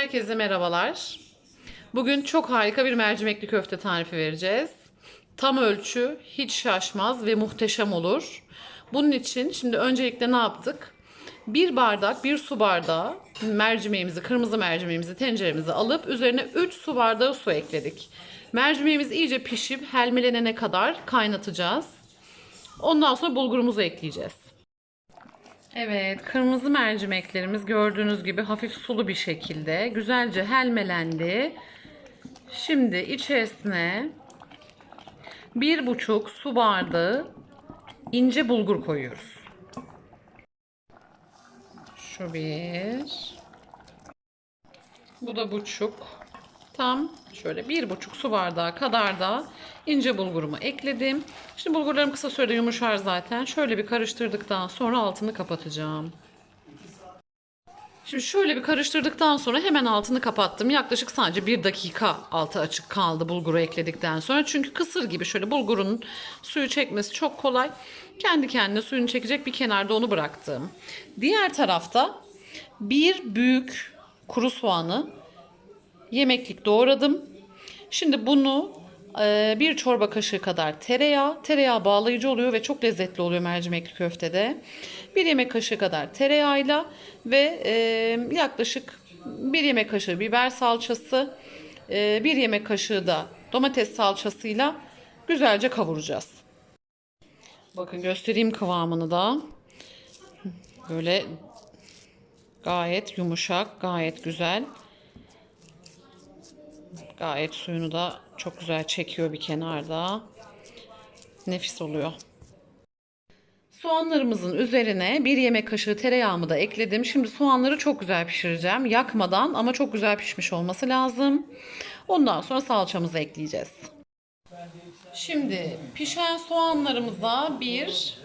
Herkese merhabalar. Bugün çok harika bir mercimekli köfte tarifi vereceğiz. Tam ölçü, hiç şaşmaz ve muhteşem olur. Bunun için şimdi öncelikle ne yaptık? Bir bardak, bir su bardağı mercimeğimizi, kırmızı mercimeğimizi tenceremize alıp üzerine 3 su bardağı su ekledik. Mercimeğimiz iyice pişip helmelenene kadar kaynatacağız. Ondan sonra bulgurumuzu ekleyeceğiz. Evet, kırmızı mercimeklerimiz gördüğünüz gibi hafif sulu bir şekilde güzelce helmelendi. Şimdi içerisine bir buçuk su bardağı ince bulgur koyuyoruz. Şu bir. Bu da buçuk. Tam şöyle bir buçuk su bardağı kadar da ince bulgurumu ekledim. Şimdi bulgurlarım kısa sürede yumuşar zaten. Şöyle bir karıştırdıktan sonra altını kapatacağım. Şimdi şöyle bir karıştırdıktan sonra hemen altını kapattım. Yaklaşık sadece bir dakika altı açık kaldı bulguru ekledikten sonra. Çünkü kısır gibi şöyle bulgurun suyu çekmesi çok kolay. Kendi kendine suyunu çekecek bir kenarda onu bıraktım. Diğer tarafta bir büyük kuru soğanı yemeklik doğradım. Şimdi bunu e, bir çorba kaşığı kadar tereyağı, tereyağı bağlayıcı oluyor ve çok lezzetli oluyor mercimekli köftede. Bir yemek kaşığı kadar tereyağıyla ve e, yaklaşık bir yemek kaşığı biber salçası, e, bir yemek kaşığı da domates salçasıyla güzelce kavuracağız. Bakın göstereyim kıvamını da. Böyle gayet yumuşak, gayet güzel. Gayet suyunu da çok güzel çekiyor bir kenarda. Nefis oluyor. Soğanlarımızın üzerine bir yemek kaşığı tereyağımı da ekledim. Şimdi soğanları çok güzel pişireceğim. Yakmadan ama çok güzel pişmiş olması lazım. Ondan sonra salçamızı ekleyeceğiz. Şimdi pişen soğanlarımıza bir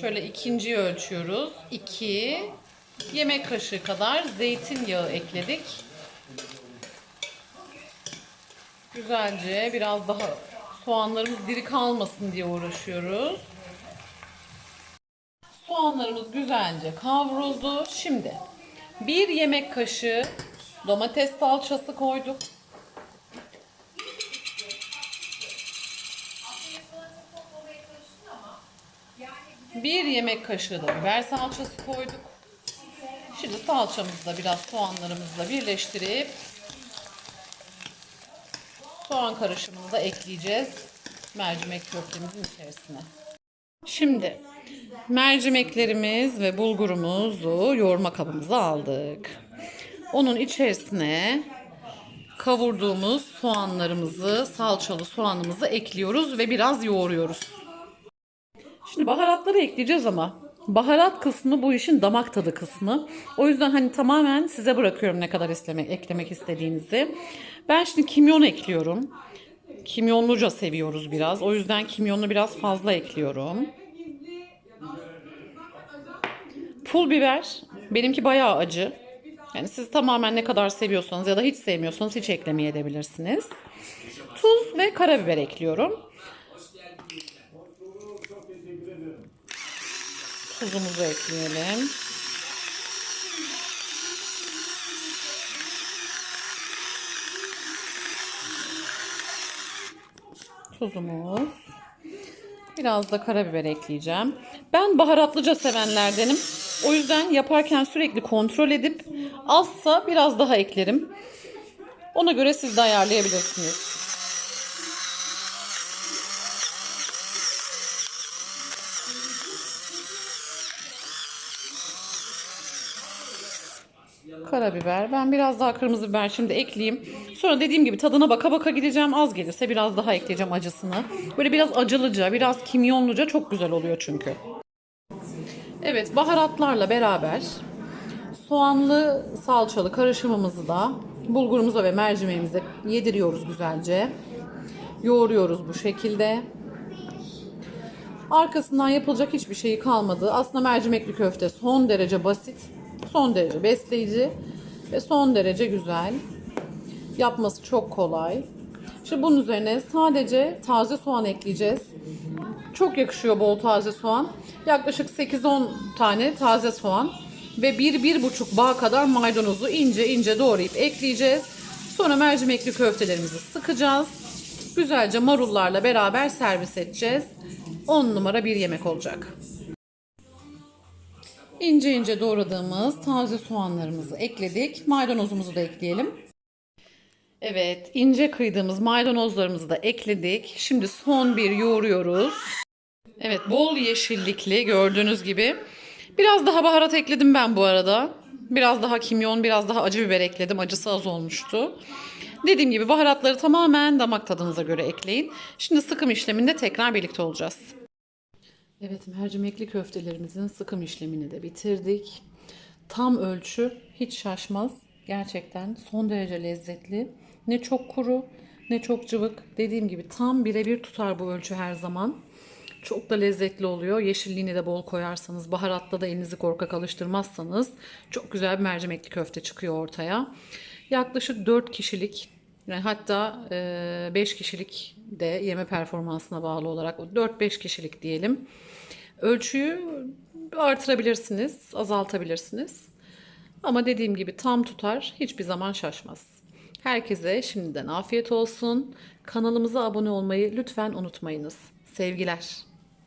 şöyle ikinciyi ölçüyoruz. İki yemek kaşığı kadar zeytinyağı ekledik. Güzelce biraz daha soğanlarımız diri kalmasın diye uğraşıyoruz. Soğanlarımız güzelce kavruldu. Şimdi bir yemek kaşığı domates salçası koyduk. Bir yemek kaşığı da biber salçası koyduk. Şimdi salçamızı da biraz soğanlarımızla birleştirip soğan karışımını da ekleyeceğiz mercimek köftemizin içerisine. Şimdi mercimeklerimiz ve bulgurumuzu yoğurma kabımıza aldık. Onun içerisine kavurduğumuz soğanlarımızı, salçalı soğanımızı ekliyoruz ve biraz yoğuruyoruz. Şimdi baharatları ekleyeceğiz ama baharat kısmı bu işin damak tadı kısmı. O yüzden hani tamamen size bırakıyorum ne kadar istemek, eklemek istediğinizi. Ben şimdi kimyon ekliyorum. Kimyonluca seviyoruz biraz. O yüzden kimyonu biraz fazla ekliyorum. Pul biber benimki bayağı acı. Yani siz tamamen ne kadar seviyorsanız ya da hiç sevmiyorsanız hiç eklemeye edebilirsiniz. Tuz ve karabiber ekliyorum. Tuzumuzu ekleyelim. Tuzumuz. Biraz da karabiber ekleyeceğim. Ben baharatlıca sevenlerdenim. O yüzden yaparken sürekli kontrol edip azsa biraz daha eklerim. Ona göre siz de ayarlayabilirsiniz. Karabiber. Ben biraz daha kırmızı biber şimdi ekleyeyim. Sonra dediğim gibi tadına baka baka gideceğim. Az gelirse biraz daha ekleyeceğim acısını. Böyle biraz acılıca, biraz kimyonluca çok güzel oluyor çünkü. Evet baharatlarla beraber soğanlı salçalı karışımımızı da bulgurumuza ve mercimeğimize yediriyoruz güzelce. Yoğuruyoruz bu şekilde. Arkasından yapılacak hiçbir şey kalmadı. Aslında mercimekli köfte son derece basit, son derece besleyici ve son derece güzel. Yapması çok kolay. Şimdi bunun üzerine sadece taze soğan ekleyeceğiz. Çok yakışıyor bol taze soğan. Yaklaşık 8-10 tane taze soğan ve bir bir buçuk bağ kadar maydanozu ince ince doğrayıp ekleyeceğiz. Sonra mercimekli köftelerimizi sıkacağız. Güzelce marullarla beraber servis edeceğiz. 10 numara bir yemek olacak. İnce ince doğradığımız taze soğanlarımızı ekledik. Maydanozumuzu da ekleyelim. Evet, ince kıydığımız maydanozlarımızı da ekledik. Şimdi son bir yoğuruyoruz. Evet, bol yeşillikli gördüğünüz gibi. Biraz daha baharat ekledim ben bu arada. Biraz daha kimyon, biraz daha acı biber ekledim. Acısı az olmuştu. Dediğim gibi baharatları tamamen damak tadınıza göre ekleyin. Şimdi sıkım işleminde tekrar birlikte olacağız. Evet mercimekli köftelerimizin sıkım işlemini de bitirdik. Tam ölçü hiç şaşmaz. Gerçekten son derece lezzetli. Ne çok kuru ne çok cıvık. Dediğim gibi tam birebir tutar bu ölçü her zaman. Çok da lezzetli oluyor. Yeşilliğini de bol koyarsanız, baharatla da elinizi korkak alıştırmazsanız çok güzel bir mercimekli köfte çıkıyor ortaya. Yaklaşık 4 kişilik yani hatta 5 kişilik de yeme performansına bağlı olarak 4-5 kişilik diyelim. Ölçüyü artırabilirsiniz, azaltabilirsiniz. Ama dediğim gibi tam tutar, hiçbir zaman şaşmaz. Herkese şimdiden afiyet olsun. Kanalımıza abone olmayı lütfen unutmayınız. Sevgiler.